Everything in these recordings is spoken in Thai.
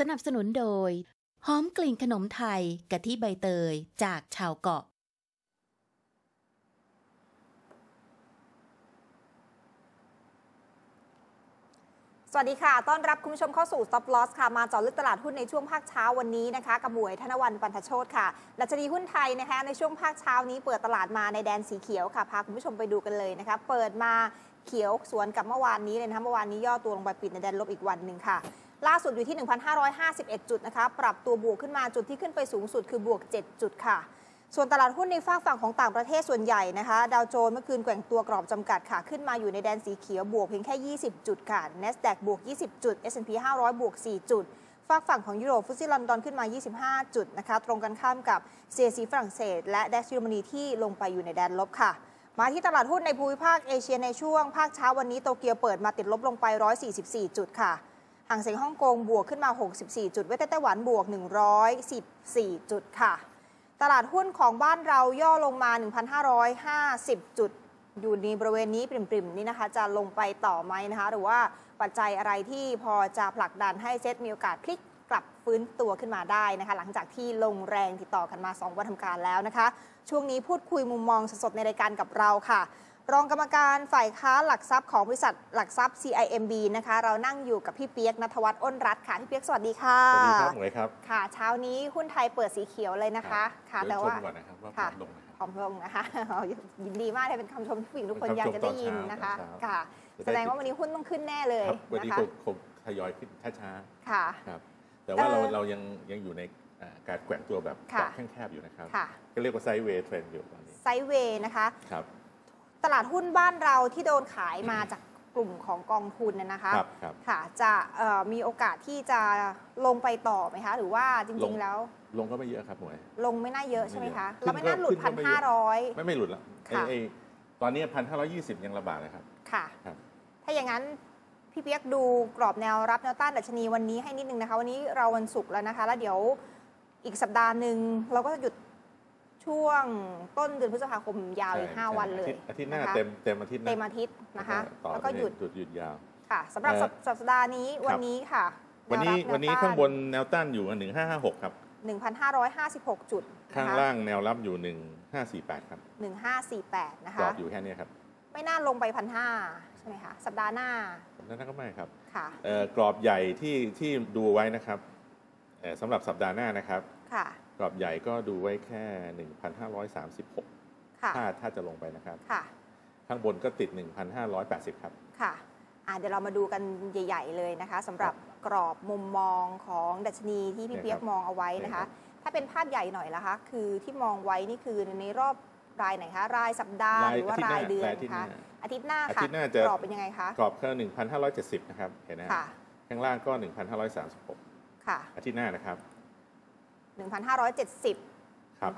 สนับสนุนโดย หอมกลิ่นขนมไทยกะทิใบเตยจากชาวเกาะ สวัสดีค่ะ ต้อนรับคุณผู้ชมเข้าสู่ Stop Loss ค่ะ มาเจาะลึกตลาดหุ้นในช่วงภาคเช้าวันนี้นะคะ กับหมวยธนวันปันทโชตค่ะ ดัชนีหุ้นไทยนะคะ ในช่วงภาคเช้านี้เปิดตลาดมาในแดนสีเขียวค่ะ พาคุณผู้ชมไปดูกันเลยนะคะ เปิดมาเขียวสวนกับเมื่อวานนี้เลยนะคะ เมื่อวานนี้ย่อตัวลงไปปิดในแดนลบอีกวันหนึ่งค่ะ ล่าสุดอยู่ที่ 1,551 จุดนะคะปรับตัวบวกขึ้นมาจุดที่ขึ้นไปสูงสุดคือบวก 7 จุดค่ะ ส่วนตลาดหุ้นในฝากฝั่งของต่างประเทศส่วนใหญ่นะคะดาวโจนส์เมื่อคืนแกว่งตัวกรอบจำกัดค่ะ ขึ้นมาอยู่ในแดนสีเขียวบวกเพียงแค่ 20 จุดค่ะ NASDAQ บวก 20 จุด S&P 500 บวก 4 จุดฝากฝั่งของยุโรปฟุตซี่ลอนดอนขึ้นมา 25 จุดนะคะตรงกันข้ามกับ CAC ฝรั่งเศส และดัชเยอรมนีที่ลงไปอยู่ในแดนลบค่ะมาที่ตลาดหุ้นในภูมิภาคเอเชียในช่วงภาคเช้าวันนี้โตเกียวเปิดมาติดลบลงไป 144 จุดค่ะ ห่างเสียงฮ่องกงบวกขึ้นมา 64 จุด เวทไต้หวันบวก 114 จุดค่ะ ตลาดหุ้นของบ้านเราย่อลงมา 1,550 จุด อยู่ในบริเวณนี้ปริมๆ นี่นะคะ จะลงไปต่อไหมนะคะ หรือว่าปัจจัยอะไรที่พอจะผลักดันให้เซ็ตมีโอกาสพลิกกลับฟื้นตัวขึ้นมาได้นะคะ หลังจากที่ลงแรงติดต่อกันมา 2 วันทำการแล้วนะคะ ช่วงนี้พูดคุยมุมมองสดๆในรายการกับเราค่ะ รองกรรมการฝ่ายค้าหลักทรัพย์ของบริษัทหลักทรัพย์ CIMB นะคะ เรานั่งอยู่กับพี่เปียกนัทวัฒน์อ้นรัตน์ค่ะ พี่เปียกสวัสดีค่ะ สวัสดีครับหมวยครับ ค่ะ เช้านี้หุ้นไทยเปิดสีเขียวเลยนะคะ ค่ะเดี๋แต่ยวว่าชมก่อนนะครับว่าค่ะผอมลงนะครับผอมลงนะคะยินดีมากเลยเป็นคำชมที่ผู้หญิงทุกคนเป็นอยากคำชมจะได้ยินตอนเช้านะคะตอนเช้าค่ะจะได้แสดงว่าวันนี้หุ้นต้องขึ้นแน่เลยครับวันนะนี้คะคงคงทยอยขึ้นช้าค่ะๆครับ แต่ว่าเราเอ่อเรายังยังอยู่ในอ่าการแกว่งตัวแบบค่ะแบบแคบๆอยู่นะครับค่ะก็เรียกว่าไซด์เวย์เทรนอยู่ตอนนี้ ไซด์เวย์นะคะ ครับ ตลาดหุ้นบ้านเราที่โดนขายมาจากกลุ่มของกองทุนน่ะนะคะครับครับ ค่ะจะเอ่อมีโอกาสที่จะลงไปต่อไหมคะ หรือว่าจลริงงๆแล้ว ลงก็ไม่เยอะครับหมวย ลงไม่น่าเยอะใช่ไหมคะไม่เยอะเราไม่น่าหลุดขึ้พันนก็ไม่เยห้าอะ ร้อย ไม่ไม่หลุดแล้วไอ้ค่ะไอ้ตอนนี้พันห้าร้อยี่สิบยังระบาดเลยครับ ค่ะ ครับ ถ้าอย่างนั้นพี่เปียกดูกรอบแนวรับแนวต้านดัชนีวันนี้ให้นิดนึงนะคะ วันนี้เราวันศุกร์แล้วนะคะ แล้วเดี๋ยวอีกสัปดาห์หนึ่งเราก็จะหยุด ช่วงต้นเดือนพฤษภาคมยาวอีกใช่ห้าใช่วันเลย อาทิตย์อาทิตย์หน้านะคะเต็มเต็มอาทิตย์นะเต็มอาทิตย์นะคะต่อแล้วก็หยุดหยุดหยุดยาว ค่ะสำหรับเอ่อสัปสัปดาห์นี้วันนี้ค่ะ วันนี้แรับวันนี้แต้ข้างบนแนวต้านอยู่หนึ่งห้าห้าหกครับ1,556 จุด ข้างนะคะล่างแนวรับอยู่หนึ่งห้าสี่แปดครับ 1548 นะกรอคะบอยู่แค่นี้ครับ ไม่น่าลงไปพันห้าใช่ไหมคะ สัปดาห์หน้านั่นก็ไม่ครับ ค่ะเอ่อกรอบใหญ่ที่ที่ดูไว้นะครับเอ่อสำหรับสัปดาห์หน้านะครับ ค่ะ กรอบใหญ่ก็ดูไว้แค่ 1,536 ค่ะถ้าถ้าจะลงไปนะครับ ค่ะ ข้างบนก็ติด 1,580 ครับ ค่ะอะ เดี๋ยวเรามาดูกันใหญ่ ๆ เลยนะคะสำหรับกรอบมุมมองของดัชนีที่พี่เนี่ยเปียกครับมองเอาไว้นะคะ ถ้าเป็นภาพใหญ่หน่อยละคะ คือที่มองไว้นี่คือในรอบรายไหนคะ รายสัปดาห์หรือว่ารายเดือนอาทิตย์หคะน้าอาทิตย์หน้าอาค่ะทิตย์หน้าจะกรอบเป็นยังไงคะ กรอบก็1,570 นะครับ เห็นไหมฮะค่ะข้างล่างก็ 1,536 ค่ะ อาทิตย์หน้านะครับ 1,570 ครับ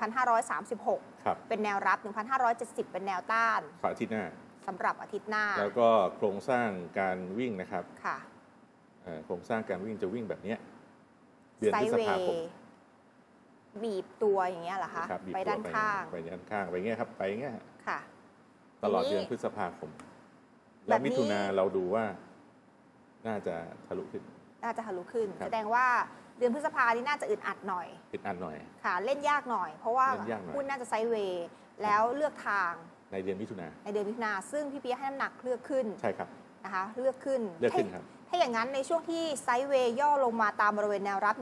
1,536ครับเป็นแนวรับ 1,570 เป็นแนวต้านขออาทิตย์หน้า สำหรับอาทิตย์หน้าแล้วก็โครงสร้างการวิ่งนะครับค่ะ เอ่อโครงสร้างการวิ่งจะวิ่งแบบเนี้ยเดือนไซพฤด์ษเวภาคมย์บีบตัวอย่างเงี้ยเหรอคะครับบีบไปตัวด้านข้าง ไปด้านข้างไปอย่างเงี้ยครับไปอย่างเงี้ยฮะค่ะ ตลอดทีนี้เดือนพฤษภาคมแบบแล้วนี้ มิถุนาเราดูว่า น่าจะทะลุขึ้น น่าจะทะลุขึ้น ครับ แสดงว่า เดือนพฤษภานี่น่าจะอึดอัดหน่อย ปิดอันหน่อย ค่ะ เล่นยากหน่อย เพราะว่าเล่นยากหน่อย หุ้นน่าจะไซด์เวย์แล้วเลือกทางในเดือนมิถุนาในเดือนมิถุนาซึ่งพี่เปียกให้น้ำหนักเลือกขึ้นใช่ครับ นะคะเลือกขึ้นเลือกขึ้นครับ ถ้าอย่างนั้นในช่วงที่ไซด์เวย์ย่อลงมาตามบริเวณแนวรับ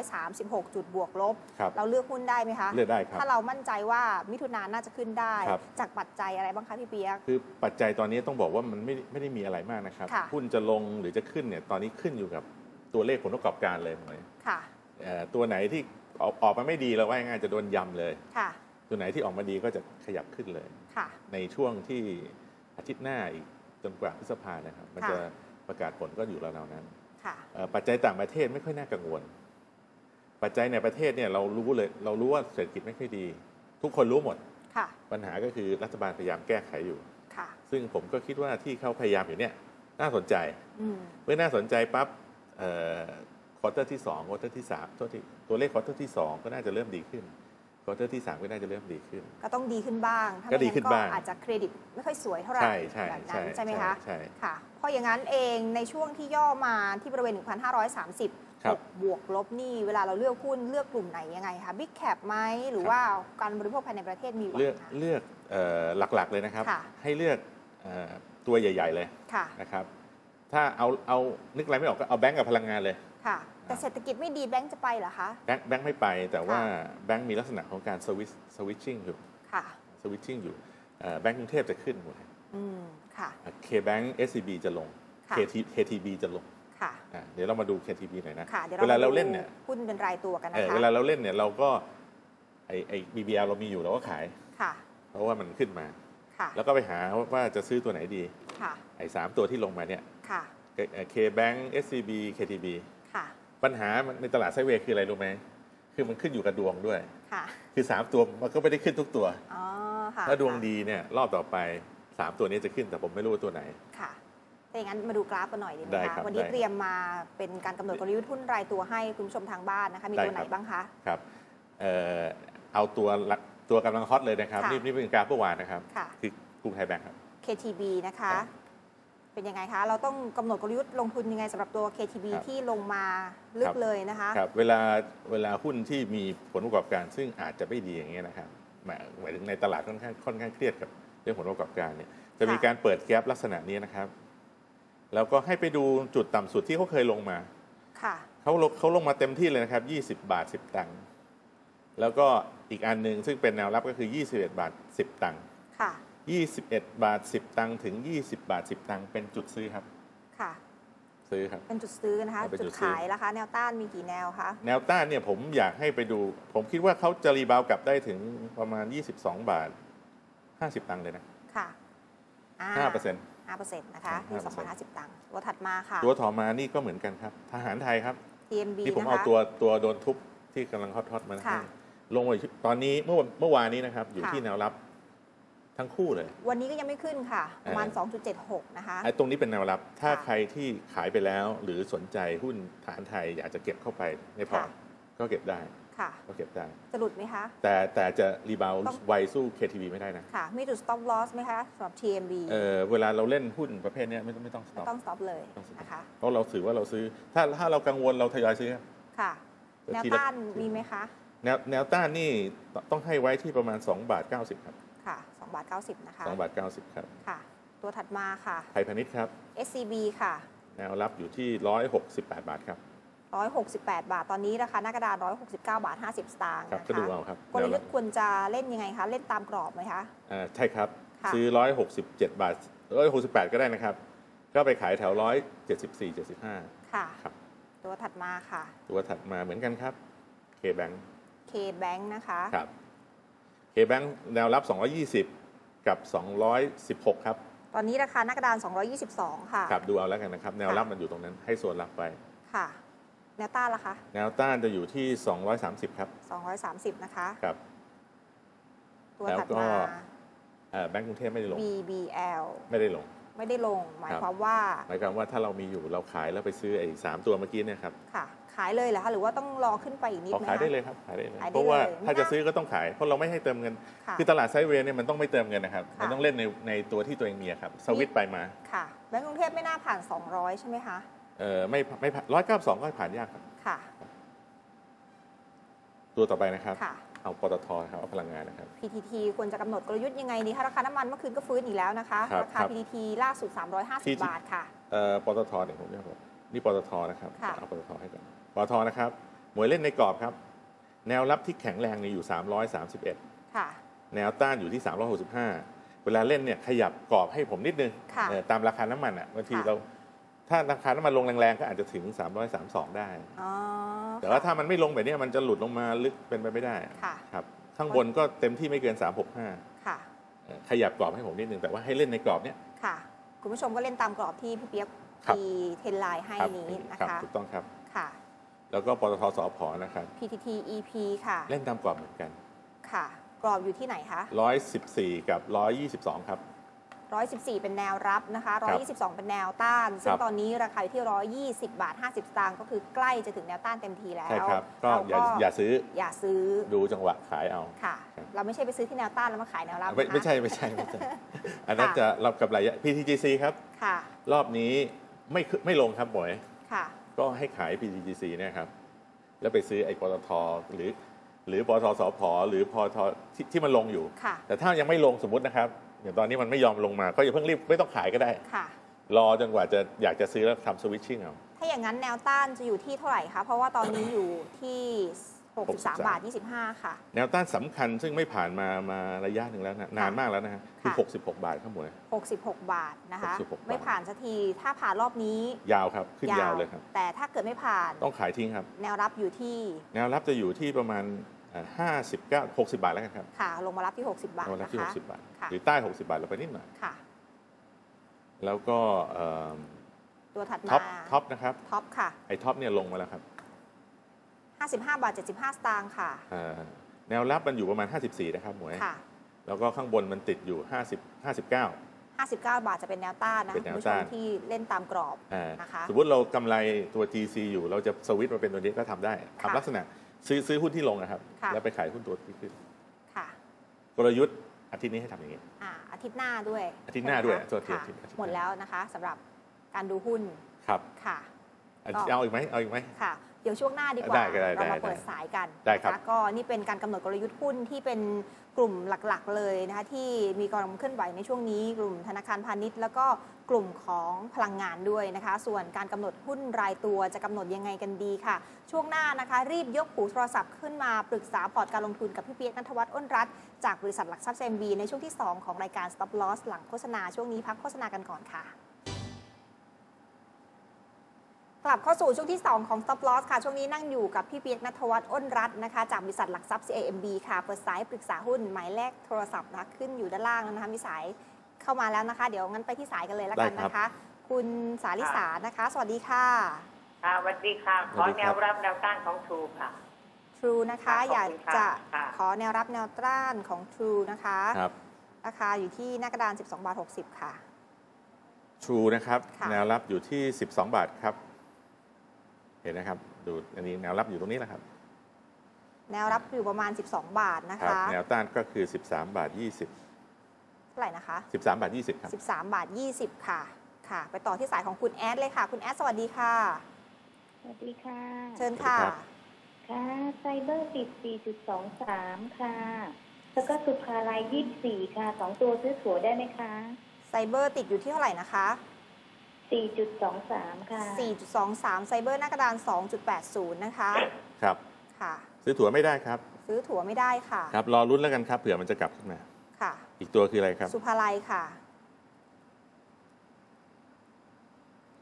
1,536 จุดบวกลบ ครับ เราเลือกหุ้นได้ไหมคะ เลือกได้ครับ ถ้าเรามั่นใจว่ามิถุนายนน่าจะขึ้นได้ ครับ จากปัจจัยอะไรบ้างคะพี่เปียก คือปัจจัยตอนนี้ต้องบอกว่ามันไม่ไม่ได้มีอะไรมากนะครับ ค่ะ หุ้นจะลงหรือจะขึ้นเนี่ยตอนนี้ขึ้นอยู่กับ ตัวเลขผลประกอบการเลยหมวยค่ะเอ่อตัวไหนที่ออกออกมาไม่ดีเราว่าง่ายๆจะโดนยำเลยค่ะ ตัวไหนที่ออกมาดีก็จะขยับขึ้นเลยค่ะ ในช่วงที่อาทิตย์หน้าอีกจนกว่าพฤษภานะครับ มันค่ะจะประกาศผลก็อยู่ราวๆนั้นค่ะเอ่อปัจจัยต่างประเทศไม่ค่อยน่ากังวล ปัจจัยในประเทศเนี่ยเรารู้เลยเรารู้ว่าเศรษฐกิจไม่ค่อยดี ทุกคนรู้หมดค่ะปัญหาก็คือรัฐบาลพยายามแก้ไขอยู่ค่ะซึ่งผมก็คิดว่าที่เขาพยายามอยู่เนี่ยน่าสนใจอืมเมื่อน่าสนใจปั๊บ ควอเตอร์ที่2ควอเตอร์ที่3ตัวที่ตัวเลขควอเตอร์ที่ 2 ก็น่าจะเริ่มดีขึ้นควอเตอร์ที่ 3 ก็น่าจะเริ่มดีขึ้น ก็ต้องดีขึ้นบ้าง ถ้าก็ไม่ดีงั้ขึ้นบ้างอาจจะเครดิตไม่ค่อยสวยเท่าไหร่ใช่ใช่แบบนั้ใช่นใช่ไหมคะใช่ค่ะเพราะอย่างนั้นเองในช่วงที่ย่อมาที่บริเวณ 1,530ครับ6บวกลบนี่เวลาเราเลือกหุ้นเลือกกลุ่มไหนยังไงคะบิ๊กแคปไหมหรือว่าการบริโภคภายในประเทศมีหวังเลือกคะเลือกเอ่อหลักๆเลยนะครับค่ะให้เลือกเอ่อตัวใหญ่ ๆ เลยค่ะนะครับ ถ้าเอาเอานึกอะไรไม่ออกก็เอาแบงก์กับพลังงานเลย ค่ะ แต่เศรษฐกิจไม่ดีแบงก์จะไปเหรอคะ แบงก์แบงก์ไม่ไปแต่ว่าแบงก์มีลักษณะของการสวิตสวิตชิ่งอยู่ค่ะ สวิตชิ่งอยู่เอ่อแบงก์กรุงเทพจะขึ้นหมดอืมค่ะ เคแบงก์ SCB จะลงค่ะ KT KTB จะลงค่ะ อะเดี๋ยวเรามาดู KTB หน่อยนะค่ะ เดี๋ยวเวลาเรามดูเล่นเนี่ยหุ้นเป็นรายตัวกันเอนะอคะ เวลาเราเล่นเนี่ยเราก็ไอไอ BBL เรามีอยู่เราก็ขาย ค่ะ เพราะว่ามันขึ้นมา ค่ะ แล้วก็ไปหาว่าจะซื้อตัวไหนดี ค่ะ ไอ้สามตัวที่ลงมาเนี่ย ค่ะ K Bank SCB KTB ค่ะ ปัญหาในตลาดไซด์เวย์คืออะไรรู้ไหม คือมันขึ้นอยู่กับดวงด้วย ค่ะ คือ 3 ตัวมันก็ไม่ได้ขึ้นทุกตัว อ๋อ ค่ะ ถ้าดวงดีเนี่ยรอบต่อไป 3 ตัวนี้จะขึ้นแต่ผมไม่รู้ว่าตัวไหน ค่ะถ้าอย่างนั้นมาดูกราฟกันหน่อยดีไหมได้ครัคะบวันนี้ได้เตรียมมาเป็นการกำหนดกลยุทธ์หุ้นรายตัวให้คุณผู้ชมทางบ้านนะคะ มีได้ตัวไหนครับบ้างคะ ครับ เอ่อเอาตัวละตัวกำลังฮอตเลยนะครับค่ะนี่นี่เป็นกราฟเมื่อวานนะครับค่ะคือกรุงไทยแบงค์ครับ KTB นะคะครับ เป็นยังไงคะ เราต้องกำหนดกลยุทธ์ลงทุนยังไงสำหรับตัว KTB ครับที่ลงมาลึกครับเลยนะคะครับเวลาเวลาหุ้นที่มีผลประกอบการซึ่งอาจจะไม่ดีอย่างเงี้ยนะครับหมายหมายถึงในตลาดค่อนข้างค่อนข้างเครียดกับเรื่องผลประกอบการเนี่ยจะมีค่ะการเปิดแกลบลักษณะนี้นะครับ แล้วก็ให้ไปดูจุดต่ำสุดที่เขาเคยลงมาค่ะเขาลงเขาลงมาเต็มที่เลยนะครับ 20 บาท 10 ตังค์แล้วก็อีกอันหนึ่งซึ่งเป็นแนวรับก็คือ 21 บาท 10 ตังค์ค่ะ 21 บาท 10 ตังค์ถึง 20 บาท 10 ตังค์เป็นจุดซื้อครับ ค่ะ ซื้อครับ เป็นจุดซื้อนะคะเป็นจุจุดดซื้อ ขายราคาแนวต้านมีกี่แนวคะแนวต้านเนี่ยผมอยากให้ไปดู ผมคิดว่าเขาจะรีบาวกลับได้ถึงประมาณ 22 บาท 50 ตังค์เลยนะ ค่ะ5เปอร์เซ็นต์ห้าเปอร์เซ็นต์นะคะครับที่สองพันห้าสิบตังค์ตัวถัดมาค่ะ ตัวถอมานี่ก็เหมือนกันครับ ทหารไทยครับ TMB ที่ผมนะเอาคะ ตัวตัวโดนทุบที่กำลังฮอตๆมาให้ค่ะลงมาอยู่ตอนนี้เมื่อวันเมื่อวานนี้นะครับ อยู่ค่ะ ที่แนวรับ ทั้งคู่เลย วันนี้ก็ยังไม่ขึ้นค่ะประมาณเออ2.76 นะคะไอ้ตรงนี้เป็นแนวรับ ถ้าค่ะใครที่ขายไปแล้วหรือสนใจหุ้นฐานไทยอยากจะเก็บเข้าไปในพอร์ตค่ะก็เก็บได้ค่ะก็เก็บได้จะหลุดไหมคะ แต่แต่จะรีบาวต้องไวสู้ KTV ไม่ได้นะ ค่ะ มีจุด stop loss ไหมคะสำหรับ TMB เออเวลาเราเล่นหุ้นประเภทเนี้ยไม่ต้องไม่ต้องไม่ stop ต้อง stop เลยต้อง stop นะคะเพราะเราถือว่าเราซื้อ ถ้าถ้าเรากังวลเราทยอยซื้อครับค่ะแต่แนวทีละต้านมีไหมคะ แนวแนวต้านนี่ต้องให้ไว้ที่ประมาณ 2 บาท 90 ครับค่ะ 2บาท90 นะคะ2บาท90 ครับ ค่ะ ตัวถัดมาค่ะ ไทยพาณิชย์ครับ SCB ค่ะ แนวรับอยู่ที่ 168 บาทครับ 168 บาท ตอนนี้ราคาหน้ากระดาน169 บาท 50 สตางค์ครับนะก็ดูคะเอาครับกลยุทธ์ควรจะเล่นยังไงคะ เล่นตามกรอบไหมคะอ่าใช่ครับค่ะซื้อ 167 บาท 168 ก็ได้นะครับ ก็ไปขายแถว 174 75 ค่ะครับ ตัวถัดมาค่ะ ตัวถัดมาเหมือนกันครับ K-Bank K-Bank นะคะ ครับ K-Bank แนวรับ 220 กับ 216 ครับ ตอนนี้ราคาหน้ากระดาน 222 ค่ะ ครับ ดูเอาแล้วกันนะครับ แนวรับมันอยู่ตรงนั้นให้ส่วนรับไป ค่ะ แนวต้านล่ะคะ แนวต้านจะอยู่ที่ 230 ครับ 230 นะคะ ครับ ตัวแล้วถัดก็มาเอ่อแบงก์กรุงเทพไม่ได้ลง BBL ไม่ได้ลง ไม่ได้ลง หมายครับความว่า หมายความว่าถ้าเรามีอยู่เราขายแล้วไปซื้อไอ้สามตัวเมื่อกี้เนี่ยครับ ค่ะ ขายเลยเหรอคะหรือว่าต้องรอขึ้นไปอีกนิดขอไหมขายได้คะเลยครับขายได้เลย ขายได้เพราะว่าเลยถ้าไม่จะน่าซื้อก็ต้องขาย เพราะเราไม่ให้เติมเงิน ค่ะคือตลาดไซด์เวย์เนี่ยมันต้องไม่เติมเงินนะครับค่ะ มันต้องเล่นในในตัวที่ตัวเองมีอะครับสวิตช์ไปมาค่ะแบงก์กรุงเทพไม่น่าผ่าน 200 ใช่ไหมคะ เออไม่ไม่ร้อยเก้าสองก็ผ่านยากครับค่ะ ตัวต่อไปนะครับ ค่ะ เอาปตทครับเอาพลังงานนะครับ PTT ควรจะกำหนดกลยุทธ์ยังไงดีคะราคาน้ำมันเมื่อคืนก็ฟื้นอีกแล้วนะคะ ครับราคา ครับ PTT ล่าสุด 350 PTT บาทค่ะ เอ่อปตทเนี่ยผมเรียกว่านี่ปตทนะครับค่ะ เอาปตทให้ก่อน ปตทนะครับหมวยเล่นในกรอบครับ แนวรับที่แข็งแรงเนี่ยอยู่ 331 ค่ะ แนวต้านอยู่ที่ 365 เวลาเล่นเนี่ยขยับกรอบให้ผมนิดนึงค่ะเออตามราคาน้ำมันอะบางทีค่ะเราถ้าราคาน้ำมันลงแรงๆ ก็อาจจะถึง 332 ได้อ๋อแต่ว่าถ้ามันไม่ลงแบบเนี้ยมันจะหลุดลงมาลึกเป็นไปไม่ได้ค่ะครับ ข้างบนก็เต็มที่ไม่เกิน 365 ค่ะเออขยับกรอบให้ผมนิดนึง แต่ว่าให้เล่นในกรอบเนี้ยค่ะ คุณผู้ชมก็เล่นตามกรอบที่พี่เปียกครับมีเทรนไลน์ให้ครับนี้นะครัคะถูกต้องครับ ค่ะ แล้วก็ปตทสพนะครับ PTT EP ค่ะ เล่นตามกรอบเหมือนกันค่ะ กรอบอยู่ที่ไหนคะ 114 กับ 122 ครับ 114 เป็นแนวรับนะคะครับ122 เป็นแนวต้าน ซึ่คงรับตอนนี้ราคาอยู่ที่ 120 บาท 50 สตางค์ก็คือใกล้จะถึงแนวต้านเต็มทีแล้วใช่ครับก็เราอย่าอย่าซื้ออย่าซื้อดูจังหวะขายเอาค่ะครับเราไม่ใช่ไปซื้อที่แนวต้านแล้วมาขายแนวรับไม่นะคะไม่ใช่ไม่ใช่ไม่ใช่อันนั้นจะรับกับราย PTGC ครับค่ะ รอบนี้ไม่ขึ้นไม่ลงครับบอยค่ะ ก็ให้ขาย PTGC เนี่ยครับ แล้วไปซื้อไอ้ปตทหรือ หรือปตทสพหรือพทที่ที่มันลงอยู่ ค่ะแต่ถ้ายังไม่ลงสมมตินะครับอย่างตอนนี้มันไม่ยอมลงมาก็อย่าเพิ่งรีบไม่ต้องขายก็ได้ ค่ะ รอจนกว่าจะอยากจะซื้อแล้วทำสวิตชิ่งเอา ถ้าอย่างนั้นแนวต้านจะอยู่ที่เท่าไหร่คะ เพราะว่าตอนนี้อยู่ที่ 63 63 บาท 25 ค่ะ แนวต้านสำคัญซึ่งไม่ผ่านมามาระยะหนึ่งแล้วนะนานมากแล้วนะฮะคือค่ะ66 บาทข้างบน66 บาทนะคะ66บาทไม่ผ่านสักทีถ้าผ่านรอบนี้ ยาวครับขึ้นยาวเลยครับ แต่ถ้าเกิดไม่ผ่านต้องขายทิ้งครับ แนวรับอยู่ที่ แนวรับจะอยู่ที่ประมาณห้าสิบเก้าหกสิบาทแล้วกันครับค่ะ ลงมารับที่ 60 บาทแนวรับนะที่หคะกสิบาทค่ะหรือใต้หกสิบาทเราไปนิดหน่อยค่ะ แล้วก็เอิ่มตัวถัดท็อมาปท็อปนะครับท็อปค่ะไอ้ท็อปเนี่ยลงมาแล้วครับ 55 บาท 75 สตางค์ค่ะ อ่าแนวรับมันอยู่ประมาณ 54 นะครับหมวย ค่ะ แล้วก็ข้างบนมันติดอยู่ 50 59 59 บาทจะเป็นแนวต้านนะเป็คะนแนคุวณผู้ชต้ามนที่เล่นตามกรอบ อ่านะคะสมมติเรากำไรตัว GC อยู่เราจะสวิตช์มาเป็นตัวนี้ก็ทำได้ค่ะทำลักษณะซื้อซื้อหุ้นที่ลงนะครับ ค่ะ แล้วไปขายหุ้นตัวที่ขึ้นค่ะกลยุทธ์อาทิตย์นี้ให้ทำอย่างนี้ อ่าอาทิตย์หน้าด้วยอาทิตย์หน้าด้วยใช่ไมคะโทษทีค่ะอาทิตย์อาทิตย์หน้า หมดแล้วนะคะสำหรับการดูหุ้นครับค่ะอะก็เอาอีกไหมเอาอีกไหม ค่ะ เดี๋ยวช่วงหน้าดีกว่า ได้ก็ได้เรามาได้เปิดสายกันได้ครับ นะะก็นี่เป็นการกำหนดกลยุทธ์หุ้นที่เป็นกลุ่มหลักๆ เลยนะคะที่มีกำลังเคลื่อนไหวในช่วงนี้ กลุ่มธนาคารพาณิชย์ แล้วก็กลุ่มของพลังงานด้วยนะคะ ส่วนการกำหนดหุ้นรายตัวจะกำหนดยังไงกันดีค่ะ ช่วงหน้านะคะ รีบยกหูโทรศัพท์ขึ้นมาปรึกษาพอร์ตการลงทุนกับพี่เปียกนัทวัฒน์อ้นรัตน์จากบริษัทหลักทรัพย์เซมบีในช่วงที่2ของรายการ Stop Loss หลังโฆษณาช่วงนี้พักโฆษณากันก่อนค่ะ กลับเข้าสู่ช่วงที่ 2 ของ Stop Loss ค่ะ ช่วงนี้นั่งอยู่กับพี่เปียกนัทวัฒน์อ้นรัตน์นะคะ จากบริษัทหลักทรัพย์ CAMB ค่ะ เปิดสายปรึกษาหุ้น หมายเลขโทรศัพท์นะคะขึ้นอยู่ด้านล่างแล้วนะคะ มีสายเข้ามาแล้วนะคะ เดี๋ยวงั้นไปที่สายกันเลยแล้วกันได้ครับ นะคะ คุณสาลิสานะคะ สวัสดีค่ะ ค่ะสวัสดีค่ะขสวัอสดีแนครับวรับแนวต้านของทูค่ะ True นะคะค่ะขอบคุณอยากจะค่ะ ขอแนวรับแนวต้านของ True นะคะครับ ราคาอยู่ที่หน้ากระดาน 12 บาท 60 ค่ะ True นะครับ ค่ะ แนวรับอยู่ที่ 12 บาทครับ เห็นนะครับ ดูอันนี้แนวรับอยู่ตรงนี้นะครับ แนวรับอยู่ประมาณ 12 บาทนะครัคะแนวต้านก็คือ 13 บาท 20 เท่าไหร่นะคะ 13 บาท 20 ครับ 13 บาท 20 ค่ะ ค่ะ ไปต่อที่สายของคุณแอดเลยค่ะ คุณแอดสวัสดีค่ะ สวัสดีค่ะ เชิญค่ะ สวัสดีครับ ค่ะ ไซเบอร์ติด4.23ค่ะ แล้วก็สุภาลัย24ค่ะ สองตัวซื้อถั่วได้ไหมคะไซเบอร์ติดอยู่ที่เท่าไหร่นะคะ 4.23 ค่ะ 4.23 ไซเบอร์หน้ากระดาน 2.80 นะคะ ครับ ค่ะ ซื้อถั่วไม่ได้ครับ ซื้อถั่วไม่ได้ค่ะ ครับ รอรุ้นแล้วกันครับ เผื่อมันจะกลับขึ้นมา ค่ะ อีกตัวคืออะไรครับ สุภาลัยค่ะ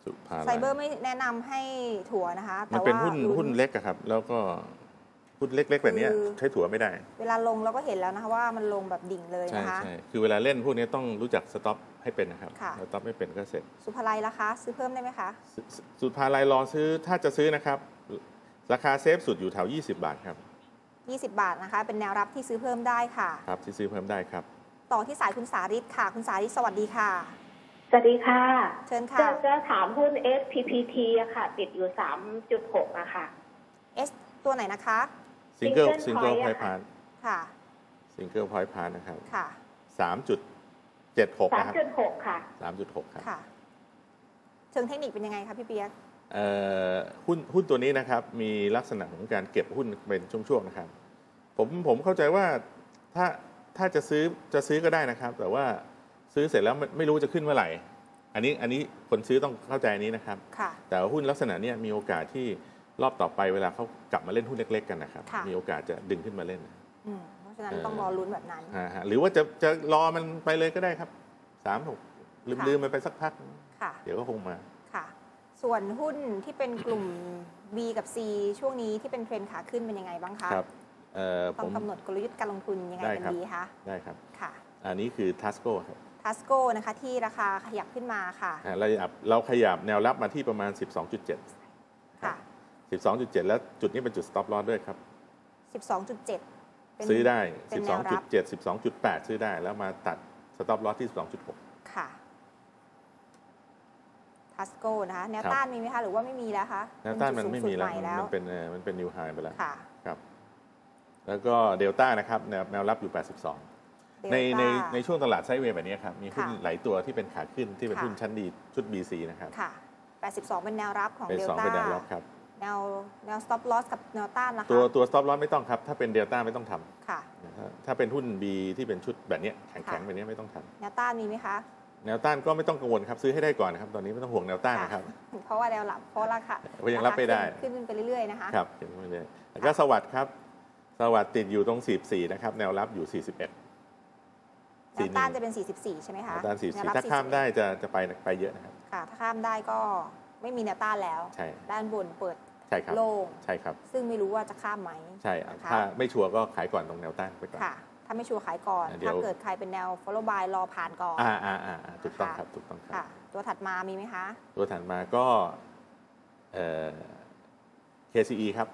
สุภาลัย ไซเบอร์ไม่แนะนำให้ถั่วนะคะ มันแต่เป็นว่าหุ้นลุ้หุ้นเล็กอะครับ แล้วก็ หุ้นเล็ก ๆ แบบเนี้ยคือ ใช้ถั่วไม่ได้เวลาลงเราก็เห็นแล้วนะคะว่ามันลงแบบดิ่งเลยใช่นะคะ ใช่คือเวลาเล่นพวกนี้ต้องรู้จักสต็อปให้เป็นนะครับค่ะ สต็อปไม่เป็นก็เสร็จ สุภาลัยราคาซื้อเพิ่มได้ไหมคะสุสุภาลัยรอซื้อถ้าจะซื้อนะครับ ราคาเซฟสุดอยู่แถว 20 บาทครับ20 บาทนะคะ เป็นแนวรับที่ซื้อเพิ่มได้ค่ะ ครับที่ซื้อเพิ่มได้ครับ ต่อที่สายคุณสาริตค่ะ คุณสาริตสวัสดีค่ะ สวัสดีค่ะเชิญจะค่ะจะถามหุ้น SPPT อะค่ะ ติดอยู่ 3.6อะค่ะ S ตัวไหนนะคะ ซิงเกิล Single ซิงเกิล Point พอยอะพาค่ะนค่ะ ซิงเกิลพอยพานนะครับค่ะ3.76นะครับ3.6ค่ะ3.6ครับค่ะ เชิงเทคนิคเป็นยังไงคะพี่เปียก เอ่อหุ้นหุ้นตัวนี้นะครับ มีลักษณะของการเก็บหุ้นเป็นช่วงๆนะครับ ผมผมเข้าใจว่าถ้าถ้าจะซื้อจะซื้อก็ได้นะครับ แต่ว่าซื้อเสร็จแล้วไม่ไม่รู้จะขึ้นเมื่อไหร่ อันนี้อันนี้คนซื้อต้องเข้าใจอันนี้นะครับ ค่ะ แต่ว่าหุ้นลักษณะเนี้ยมีโอกาสที่ รอบต่อไปเวลาเขากลับมาเล่นหุ้นเล็ก ๆ กันนะครับค่ะ มีโอกาสจะดึงขึ้นมาเล่น อืมเพราะฉะนั้นเอ่อต้องรอลุ้นแบบนั้นอ่าฮะหรือว่าจะจะรอมันไปเลยก็ได้ครับสามหกลืมค่ะ ลืมมันไปสักพัก ค่ะ เดี๋ยวก็คงมาค่ะ ส่วนหุ้นที่เป็นกลุ่ม B กับ C ช่วงนี้ที่เป็นเทรนด์ขาขึ้นเป็นยังไงบ้างคะครับเอ่อต้ผองม กำหนดกลยุทธ์การลงทุนยังไงได้กันครับ ดีคะได้ครับ ค่ะ อันนี้คือทัสโก้ครับทัสโก้นะคะที่ราคาขยับขึ้นมาค่ะอ่าเราขยับเราขยับแนวรับมาที่ประมาณ 12.7ค่ะ 12.7 แล้วจุดนี้เป็นจุด stop loss ด้วยครับ 12.7เป็นซื้อได้ เป็นแนวรับ 12.7 12.8 ซื้อได้ แล้วมาตัด stop loss ที่ 12.6 ค่ะทัสโก้นะคะ แนวครับต้านมีไหมคะ หรือว่าไม่มีแล้วคะแนวต้านมันเป็ไม่จุดมีสูงสุดแล้วใหม่แล้วมันเป็นเอ่อมันเป็น new high ไปแล้วค่ะครับ แล้วก็เดลต้านะครับ แนวแนวรับอยู่ 82 ในในในช่วงตลาดไซด์เวย์แบบนี้ครับ มีหุ้นค่ะหลายตัวที่เป็นขาขึ้นที่เป็นค่ะหุ้นชั้นดีชุด BC นะครับค่ะ82 เป็นแนวรับของเป็นเดลสองต้าเป็นแนวรับครับ แนวแนว stop loss กับแนวต้านนะคะตัวตัว stop loss ไม่ต้องครับ ถ้าเป็นเดลต้าไม่ต้องทค่ะำถ้าถ้าเป็นหุ้น B ที่เป็นชุดแบบเนี้ยแข็งค่ะๆแบบเนี้ยไม่ต้องทแนวต้านมีไหมคะำแนวต้านก็ไม่ต้องกังวลครับ ซื้อให้ได้ก่อนนะครับ ตอนนี้ไม่ต้องห่วงแนวต้านนะครับ เพราะว่าแนวหลับเพราะราคาเพราะยังรับไม่ได้ ขึ้นขึ้นไปเรื่อยๆนะคะครับเห็นไปเลยแล้วก็สวัสด์ครับ สวัสด์ติดอยู่ตรง 44 นะครับ แนวรับอยู่ 41แนวต้านจะเป็น 44 ใช่ไหมแนคะวต้านแวรับ44ถ้าข้าม41ได้จะจะไปไปเยอะนะครับค่ะถ้าข้ามได้ก็ไม่มีแนวต้านแล้วใช่ด้านบนเปิด ใช่ครับโล่งใช่ครับ ซึ่งไม่รู้ว่าจะข้ามไหมใช่นะคะถ้าไม่ชัวร์ก็ขายก่อนตรงแนวต้านไปก่อนค่ะ ถ้าไม่ชัวร์ขายก่อนเดี๋ยวถ้าเกิดใครเป็นแนว follow by รอผ่านก่อนอ่าอ่าอ่าอ่าถูกต้องครับถูกต้องครับค่ะตัวถัดมามีไหมคะ ตัวถัดมาก็เอ่อ KCE ครับ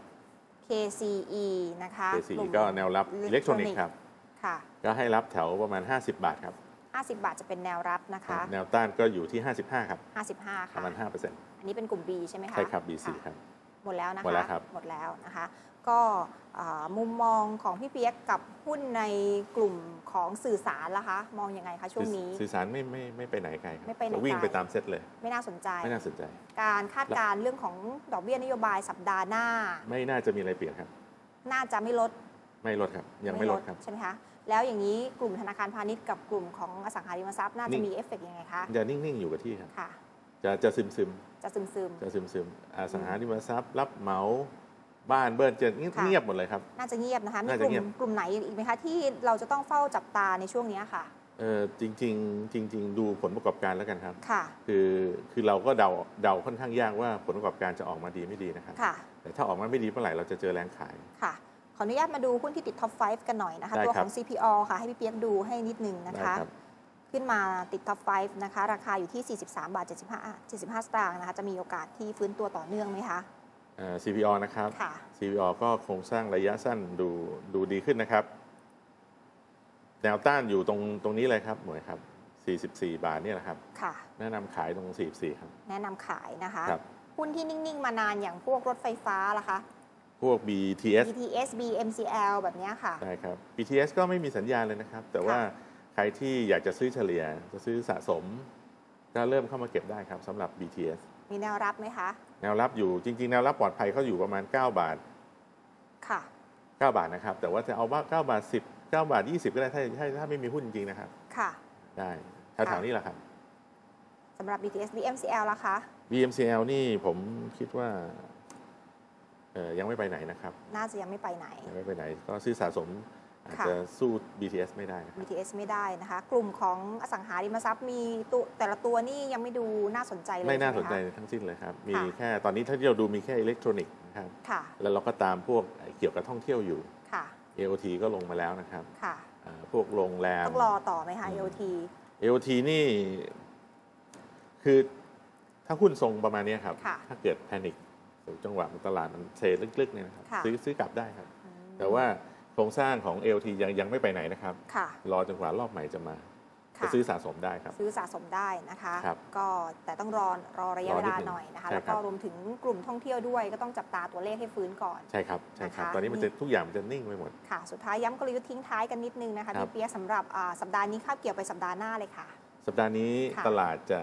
KCE นะคะ KCE ลุ่มก็แนวรับอิเล็กทรอนิกส์ครับค่ะก็ให้รับแถวประมาณ 50 บาทครับ 50 บาทจะเป็นแนวรับนะคะ แนวต้านก็อยู่ที่ 55 ครับ 55ปค่ะระมาณ5%เอันนี้เป็นกลุ่ม B ใช่ไหมคะ ใช่ครับ BC ะครับห มดแล้วนะคะหมดแล้วครับหมดแล้วนะคะ ก็อ่ามุมมองของพี่เปียกกับหุ้นในกลุ่มของสื่อสารล่ะคะ มองยังไงคะช่วงนี้ สื่อสารไม่ไม่ไม่ไปไหนไกลครับไม่ไปไหนเราวิ่งไกลไปตามเซตเลย ไม่น่าสนใจ ไม่น่าสนใจ การคาดการณ์เรื่องของดอกเบี้ยนโยบายสัปดาห์หน้า ไม่น่าจะมีอะไรเปลี่ยนครับ น่าจะไม่ลด ไม่ลดครับ ยังไม่ลดครับใช่ไหมคะแล้วอย่างนี้กลุ่มธนาคารพาณิชย์กับกลุ่มของอสังหาริมทรัพย์น่านี่จะมีเอฟเฟกต์ยังไงคะจะนิ่งๆอยู่กับที่ครับค่ะ จะจะซึมซึมจะซึมซึมๆจะซึมซึมๆอสังหาริมทรัพย์รับเหมาบ้านเบิร์นจะเงียบค่ะเงียบหมดเลยครับ น่าจะเงียบนะคะมีน่ากจะลุ่เงีมยบกลุ่มไหนอีกไหมคะที่เราจะต้องเฝ้าจับตาในช่วงนี้ค่ะเออจริงๆจริง ๆ ดูผลประกอบการแล้วกันครับค่ะคือคือเราก็เดาเดาค่อนข้างยากว่าผลประกอบการจะออกมาดีไม่ดีนะครับค่ะแต่ถ้าออกมาไม่ดีเมื่อไหร่เราจะเจอแรงขายค่ะขออนุญาตมาดูหุ้นที่ติดท็อป 5 กันหน่อยนะคะได้ตัวคขรับอง CPO ค่ะ ให้พี่เปียกดูให้นิดนึงนะได้คะครับ ขึ้นมาติดท็อป 5 นะคะ ราคาอยู่ที่ 43 บาท 75 75 สตางค์นะคะ จะมีโอกาสที่ฟื้นตัวต่อเนื่องไหมคะเอ่อ CPO นะครับค่ะ CPO ก็โครงสร้างระยะสั้นดูดูดีขึ้นนะครับ แนวต้านอยู่ตรงตรงนี้เลยครับหน่วยครับ 44 บาทเนี่ยแหละครับ ค่ะ แนะนำขายตรง 44 ครับ แนะนำขายนะคะครับหุ้นที่นิ่ง ๆ มานานอย่างพวกรถไฟฟ้าล่ะคะ พวก BTS BTS BMCL แบบเนี้ยค่ะ ใช่ครับ BTS ก็ไม่มีสัญญาณเลยนะครับ แต่ว่าใค รที่อยากจะซื้อเฉลี่ยจะซื้อสะสม ก็เริ่มเข้ามาเก็บได้ครับสำหรับ BTS มีแนวรับไหมคะ แนวรับอยู่จริง ๆ แนวรับปลอดภัยเขาอยู่ประมาณ 9 บาท ค่ะ 9 บาทนะครับ แต่ว่าจะเอาว่า 9 บาท 10 9 บาท 20 ก็ได้ถ้าถ้าถ้าไม่มีหุ้นจริง ๆ นะครับ ค่ะ ได้แถวๆนี้แหละครับสำหรับ BTS BMCL ล่ะคะ BMCL นี่ผมคิดว่าเอ่อยังไม่ไปไหนนะครับ น่าจะยังไม่ไปไหน ยังไม่ไปไหน ก็ซื้อสะสม อาจค่ะจะสู้ BTS ไม่ได้นะครับ BTS ไม่ได้นะคะ กลุ่มของอสังหาริมทรัพย์มีตัวแต่ละตัวนี่ยังไม่ดูน่าสนใจเลยไม่น่าสช่นหใจคะทั้งสิ้นเลยครับ มีค่ะแค่ตอนนี้ถ้าที่เราดูมีแค่อิเล็กทรอนิกส์นะครับค่ะแล้วเราก็ตามพวกเกี่ยวกับท่องเที่ยวอยู่ค่ะ AOT ก็ลงมาแล้วนะครับค่ะอ่าพวกโรงแรมต้องรอต่อไหมคะอืม AOT AOT นี่คือถ้าหุ้นทรงประมาณเนี้ยครับค่ะถ้าเกิดแพนิคจังหวะมันตลาดมันเซลึกๆเนี่ยนะครับค่ะซื้อซื้อกลับได้ครับอืมแต่ว่าโครงสร้างของ AOT ยังยังไม่ไปไหนนะครับ ค่ะ รอจนกว่ารอบใหม่จะมาค่ะจะซื้อสะสมได้ครับ ซื้อสะสมได้นะคะ ครับก็แต่ต้องรอรอระยะรอเวนิดลานึงหน่อยนะคะ ใช่แล้วครัก็บรวมถึงกลุ่มท่องเที่ยวด้วยก็ต้องจับตาตัวเลขให้ฟื้นก่อน ใช่ครับใช่ครับ นะคะ ตอนนี้มันจะทุกอย่างมันจะนิ่งไปหมด ค่ะ สุดท้ายย้ำกลยุทธ์ทิ้งท้ายกันนิดนึงนะคะครับ พี่เปียกสำหรับอ่าสัปดาห์นี้คาบเกี่ยวไปสัปดาห์หน้าเลยค่ะ สัปดาห์นี้ค่ะ ตลาดจะ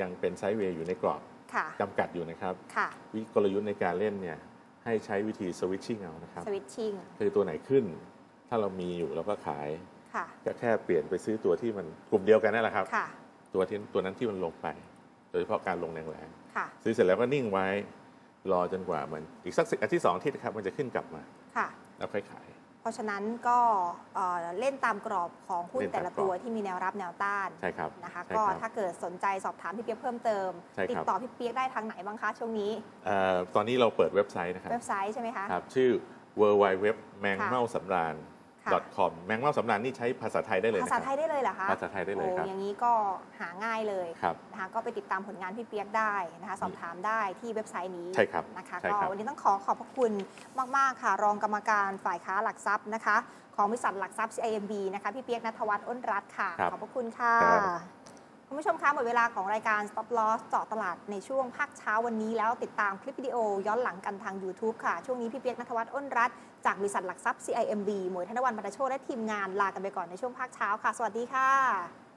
ยังเป็นไซด์เวย์อยู่ในกรอบค่ะ จำกัดอยู่นะครับ ค่ะ วิกลยุทธ์ในการเล่นเนี่ย ให้ใช้วิธีสวิตชิ่งเอานะครับ สวิตชิ่งคือตัวไหนขึ้น ถ้าเรามีอยู่เราก็ขายค่ะก็แค่เปลี่ยนไปซื้อตัวที่มันกลุ่มเดียวกันนั่นแหละครับ ค่ะ ตัวที่ตัวนั้นที่มันลงไป โดยเฉพาะการลงแรงค่ะๆซื้อเสร็จแล้วก็นิ่งไว้ รอจนกว่ามันอีกสักอาทิตย์สองอาทิตย์ครับ มันจะขึ้นกลับมา ค่ะ แล้วค่อยขายเพ ราะฉะนั้นก็เอ่อเล่นตามกรอบของหุ้นเล่นตามแต่ละตัวที่มีแนวรับแนวต้านใช่ครับนะคะใช่ก็ครับถ้าเกิดสนใจสอบถามพี่เปียกเพิ่มเติมใช่ครับติดต่อพี่เปียกได้ทางไหนบ้างคะช่วงนี้เอ่อตอนนี้เราเปิดเว็บไซต์นะครับเว็บไซต์ใช่ไหมคะครับชื่อ w w w แมงเม่าสำราญค่ะ .com แมงเม่าสำราญนี่ใช้ภาษาไทยได้เลยภานะคษารับไทยได้เลยเหรอคะภาษาไทยได้เลยครับโอ้อย่างนี้ก็หาง่ายเลยครับนะคะก็ไปติดตามผลงานพี่เปียกได้นะคะสอบถามได้ที่เว็บไซต์นี้ใช่ครับนะคะใช่ก็ครับวันนี้ต้องขอขอบพระคุณมาก ๆ ค่ะ รองกรรมการฝ่ายค้าหลักทรัพย์นะคะ ของบริษัทหลักทรัพย์ CIMB นะคะพี่เปียกนัทวัฒน์อ้นรัตน์ค่ะครับขอบพระคุณค่ะ คุณผู้ชมคะหมดเวลาของรายการ Stop Loss เจาะตลาดในช่วงภาคเช้าวันนี้แล้วติดตามคลิปวิดีโอย้อนหลังกันทาง YouTube ค่ะ ช่วงนี้พี่เปียกนัทวัฒน์อ้นรัตจากบริษัทหลักทรัพย์ CIMB หมวยธนวันบรรณโชตและทีมงานลากันไปก่อนในช่วงภาคเช้าค่ะ สวัสดีค่ะ